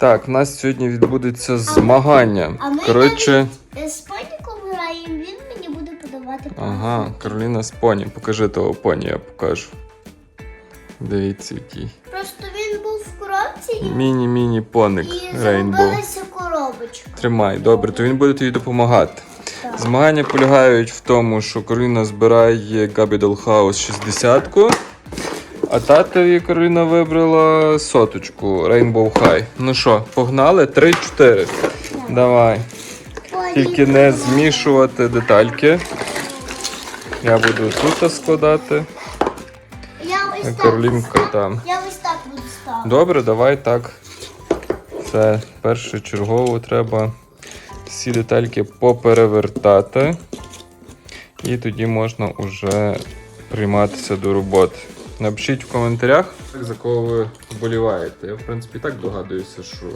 Так, у нас сьогодні відбудеться змагання. а ми Коротше, Е, З поніком граємо, він мені буде подавати ага. Кароліна з поні. Покажи того поні, я покажу. Дивіться, який. Просто він був в коробці і, Міні-міні поник і Рейнбоу. коробочка. Тримай, добре, то він буде тобі допомагати. Так. Змагання полягають в тому, що Кароліна збирає Габі Долхаус 60-ку, а татові Кароліна вибрала соточку Rainbow High. Ну що, погнали? 3-4. Давай. Тільки не змішувати детальки. Я буду тут складати, Я ось так. Каролінка там. Я ось так буду ставити. Добре, давай так. Це першочергово треба всі детальки поперевертати. І тоді можна вже прийматися до роботи. Напишіть в коментарях, за кого ви вболіваєте. Я, в принципі, так догадуюся, що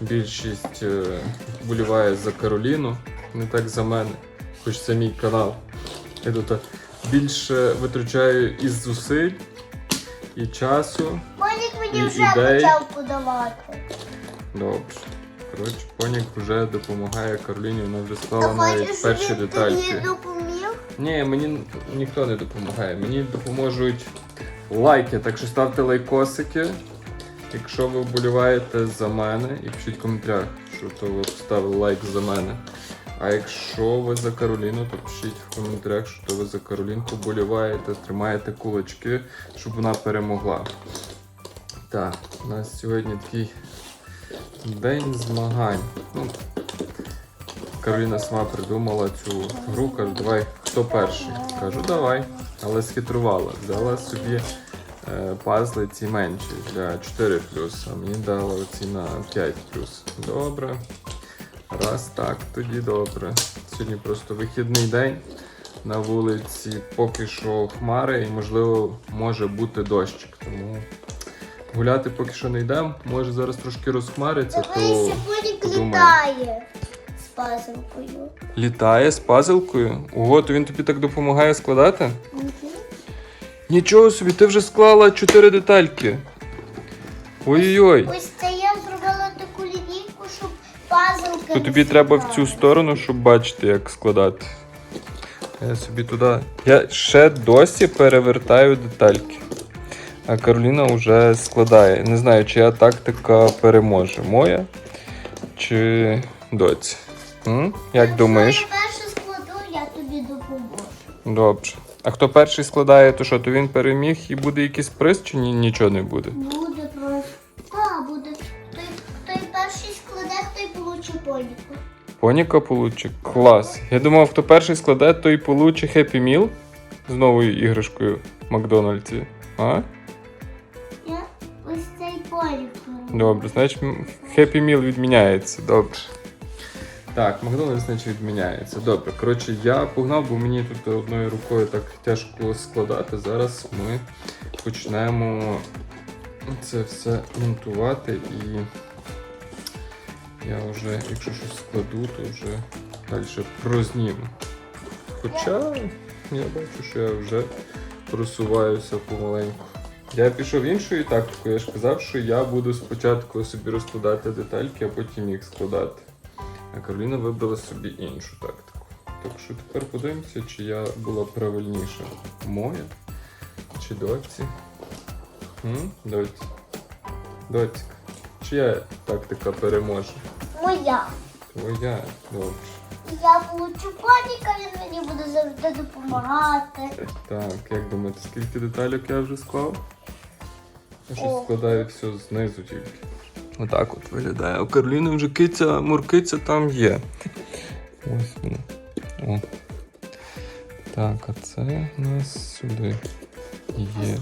більшість е, вболіває за Кароліну, не так за мене, хоч це мій канал. Я тут е, більше витрачаю і зусиль, і часу. Понік мені І вже ідей. почав подавати. Добре. Коротше, Понік вже допомагає Кароліні, вона вже Ти склала навіть перші детальки. тобі допоміг? Ні, мені ніхто не допомагає. Мені допоможуть лайки, так що ставте лайкосики. Якщо ви вболіваєте за мене, і пишіть в коментарях, що то ви поставили лайк за мене. А якщо ви за Кароліну, то пишіть в коментарях, що то ви за Каролінку вболіваєте, тримаєте кулачки, щоб вона перемогла. Так, у нас сьогодні такий день змагань. Ну, Кароліна сама придумала цю гру, каже, давай, хто перший? Кажу, давай. Але схитрувала. Взяла собі е, пазли ці менші для 4 а мені дала оці на 5 Добре. Раз так, тоді добре. Сьогодні просто вихідний день. На вулиці поки що хмари і, можливо, може бути дощик. Тому гуляти поки що не йдемо. Може зараз трошки розхмариться, то. Дивися, Понік літає з пазлкою. Пазилкою. Ого, то він тобі так допомагає складати? Мгм. Нічого собі, ти вже склала чотири детальки. Ой-ой-ой. Ось це я зробила таку лінійку, щоб пазлки. То тобі треба в цю сторону, щоб бачити, як складати. Я собі туди. Я ще досі перевертаю детальки. А Кароліна вже складає. Не знаю, чия тактика переможе. Моя чи доці. М? Як думаєш? Я перше складу, я тобі допоможу. Добре. А хто перший складає, то що, то він переміг і буде якийсь приз, чи ні, нічого не буде? Буде просто. Так, буде. Той, той перший складе, той получить поніку. Поніка получить. Клас. Я думав, хто перший складе, той получить Happy Meal з новою іграшкою в Макдональдсі. А? Я ось цей понік. Добре, значить м- Happy Meal відміняється. Добре. Так, Макдональдс, значить, відміняється. Добре. Коротше, я погнав, бо мені тут одною рукою так тяжко складати. Зараз ми почнемо це все монтувати і я вже, якщо щось складу, то вже далі прозніму. Хоча я бачу, що я вже просуваюся помаленьку. Я пішов іншою тактикою, я ж казав, що я буду спочатку собі розкладати детальки, а потім їх складати. А Кароліна вибрала собі іншу тактику. Так що тепер подивимося, чи я була правильніша. Моя чи доці? М? Доці. Доцька. Чия тактика переможе? Моя. Твоя. Добре. Я получу поніка, він мені буде завжди допомагати. Так, як думаєте, скільки деталек я вже склав? Я щось О. складаю все знизу тільки. Отак от виглядає. У Кароліни вже киця, муркиця там є. Ось вона. О. Так, а це у нас сюди є.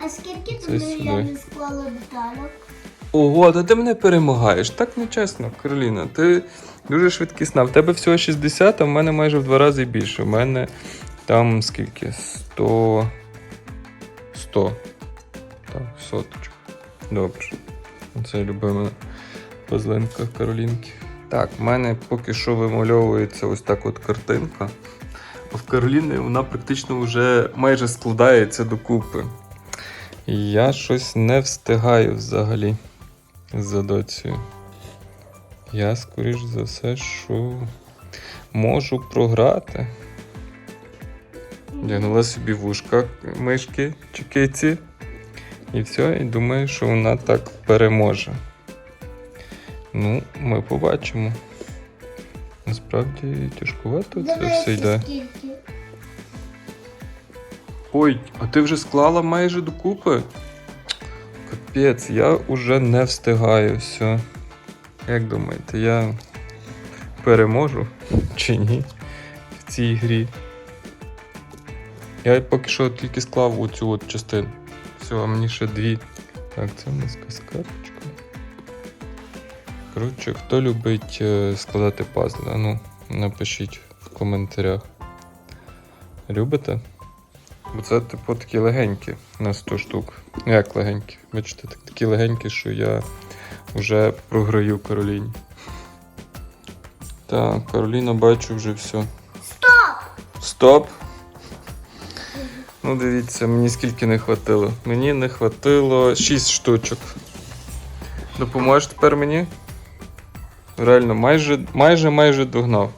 А скільки туди сюди. я не склала деталок? Ого, та ти мене перемагаєш. Так нечесно, Кароліна. Ти дуже швидкісна. В тебе всього 60, а в мене майже в два рази більше. У мене там скільки? 100. 100. Так, соточку. Добре. Це любима позлинка Каролінки. Так, в мене поки що вимальовується ось так от картинка. В Кароліни вона практично вже майже складається докупи. І я щось не встигаю взагалі. за доцею. Я, скоріш за все, що можу програти. Дягнула собі вушка мишки чи киці. І все, і думаю, що вона так переможе. Ну, ми побачимо. Насправді тяжкувато це все йде. Скільки. Ой, а ти вже склала майже докупи? Капець, я уже не встигаю все. Як думаєте, я переможу чи ні в цій грі? Я поки що тільки склав оцю от частину. Все, а мені ще дві. Так, це у нас каскадочка. Коротше, хто любить е, складати пазли? Ну, напишіть в коментарях. Любите? Бо це, типу, такі легенькі на 100 штук. Як легенькі? Бачите, так, такі легенькі, що я вже програю Кароліні. Так, Кароліна бачу вже все. Стоп! Стоп! Ну, дивіться, мені скільки не хватило. Мені не хватило 6 штучок. Допоможеш тепер мені? Реально, майже майже майже догнав.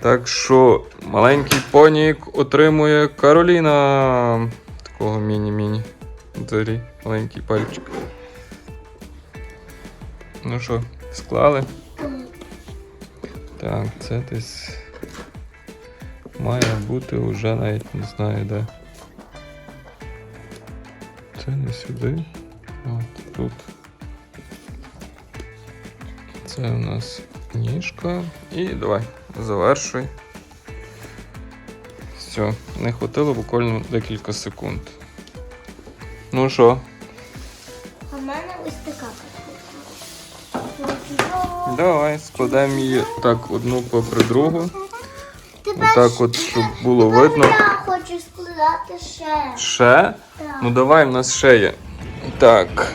Так що маленький понік отримує Кароліна. Такого міні-міні. Взагалі, маленький пальчик. Ну що, склали? Так, це десь має бути вже навіть не знаю де. Це не сюди. От тут. Це у нас ніжка. І давай, завершуй. Все, не хватило буквально декілька секунд. Ну що, А в мене ось така картинка. давай складемо її так одну попри другу. Тепер Отак от, щоб було тепер видно. Я хочу складати ще. Ще? Так. Ну давай, в нас ще є. Так.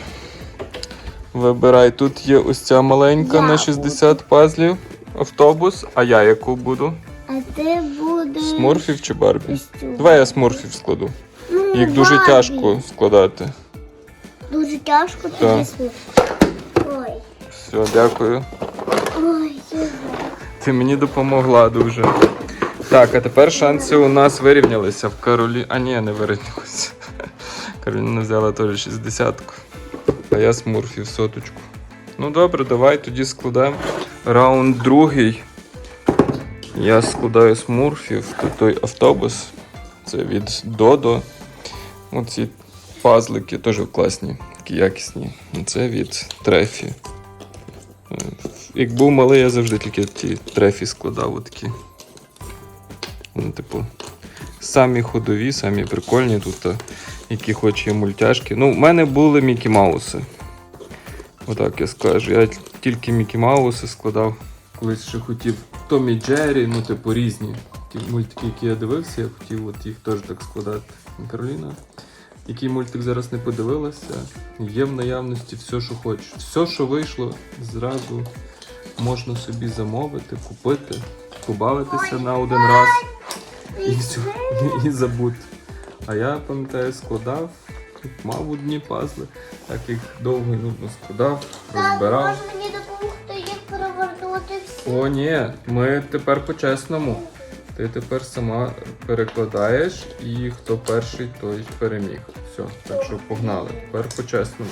Вибирай, тут є ось ця маленька Я на 60 пазлів. Автобус, а я яку буду? А ти будеш. Смурфів чи Барбі? ось цю. Давай я смурфів складу. Ну, Їх дуже Барбі. тяжко складати. Дуже тяжко Так. тоді смурф. Ой. Все, дякую. Ой. Ти мені допомогла дуже. Так, а тепер шанси у нас вирівнялися в Каролі. А ні, не вирівнялися. Кароліна взяла теж 60 а я смурфів соточку. Ну добре, давай тоді складемо. Раунд другий. Я складаю смурфів. Тут той автобус. Це від Додо. Оці пазлики теж класні, такі якісні. Це від Трефі. Як був малий, я завжди тільки ті трефі складав отакі. Ну, типу, самі ходові, самі прикольні тут, які хоч є мультяшки. Ну, в мене були Мікі Мауси. Отак я скажу. Я тільки Мікі Мауси складав. Колись ще хотів Томі Джері, ну, типу, різні. Ті мультики, які я дивився, я хотів от їх теж так складати. Кароліна. Який мультик зараз не подивилася, є в наявності все, що хочеш. Все, що вийшло, зразу можна собі замовити, купити, побавитися на один раз і, все, і, і забути. А я пам'ятаю, складав, мав одні пазли, так як довго і нудно складав, розбирав. може мені допомогти їх перевернути всі. О, ні, ми тепер по-чесному. Ти тепер сама перекладаєш, і хто перший, той переміг. Все, так що погнали. Тепер по-чесному.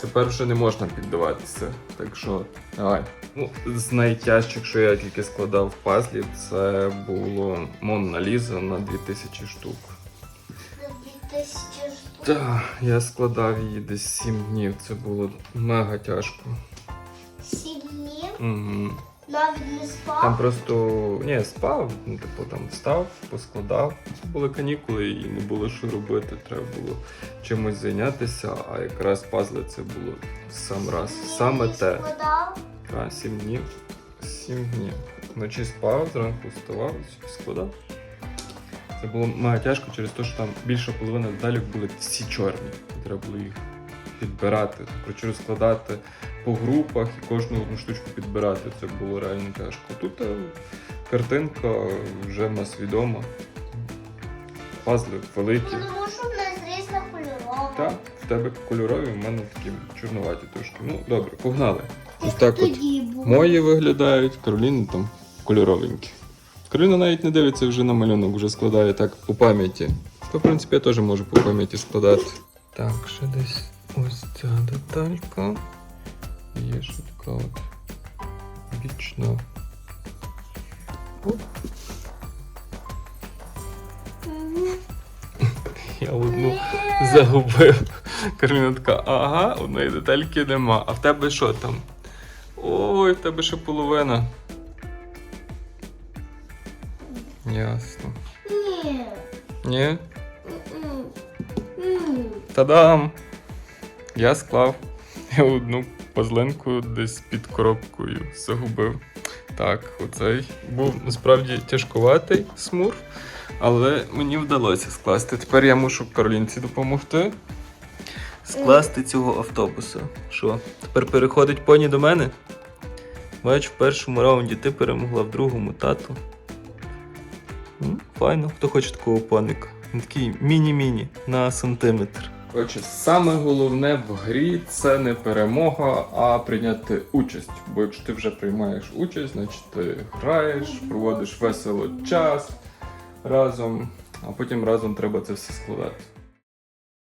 Тепер вже не можна піддаватися. Так що, давай. Ну, з найтяжчих, що я тільки складав пазлів, це було Монна Ліза на 2000 штук. За 2000 штук. Так, я складав її десь 7 днів. Це було мега тяжко. Сім днів. Угу. Навіть не спав. Там просто ні, спав, ну, типу там встав, поскладав. Це були канікули і не було що робити. Треба було чимось зайнятися, а якраз пазли це було сам раз. Саме Ні, те. складав. А, сім днів. Сім днів. Вночі спав, зранку вставав, складав. Це було мega тяжко через те, що там більша половина деталей були всі чорні. Треба було їх підбирати, коротше розкладати по групах і кожну одну штучку підбирати. Це було реально тяжко. Тут е, картинка вже в нас відома. Пазли великі. Тому що в нас різна кольорова. Так, в тебе кольорові, в мене такі чорнуваті трошки. Ну, добре, погнали. Ось так от мої виглядають, Кароліни там кольоровенькі. Кароліна навіть не дивиться вже на малюнок, вже складає так по пам'яті. То, в принципі, я теж можу по пам'яті складати. Так, ще десь ось ця деталька. Є ще така от бічна. Оп. Я одну загубив. Кароліна така, ага, одної детальки нема. А в тебе що там? Ой, в тебе ще половина. Ясно. Ні. Ні? Та-дам! Я склав. Я одну пазленку десь під коробкою загубив. Так, оцей був насправді тяжкуватий смурф, але мені вдалося скласти. Тепер я мушу Каролінці допомогти. Скласти цього автобуса. Що? Тепер переходить поні до мене? Бач, в першому раунді ти перемогла, в другому тату. Файно, хто хоче такого паника. Він такий міні-міні на сантиметр. Отже, саме головне в грі це не перемога, а прийняти участь. Бо якщо ти вже приймаєш участь, значить ти граєш, проводиш весело час разом, а потім разом треба це все складати.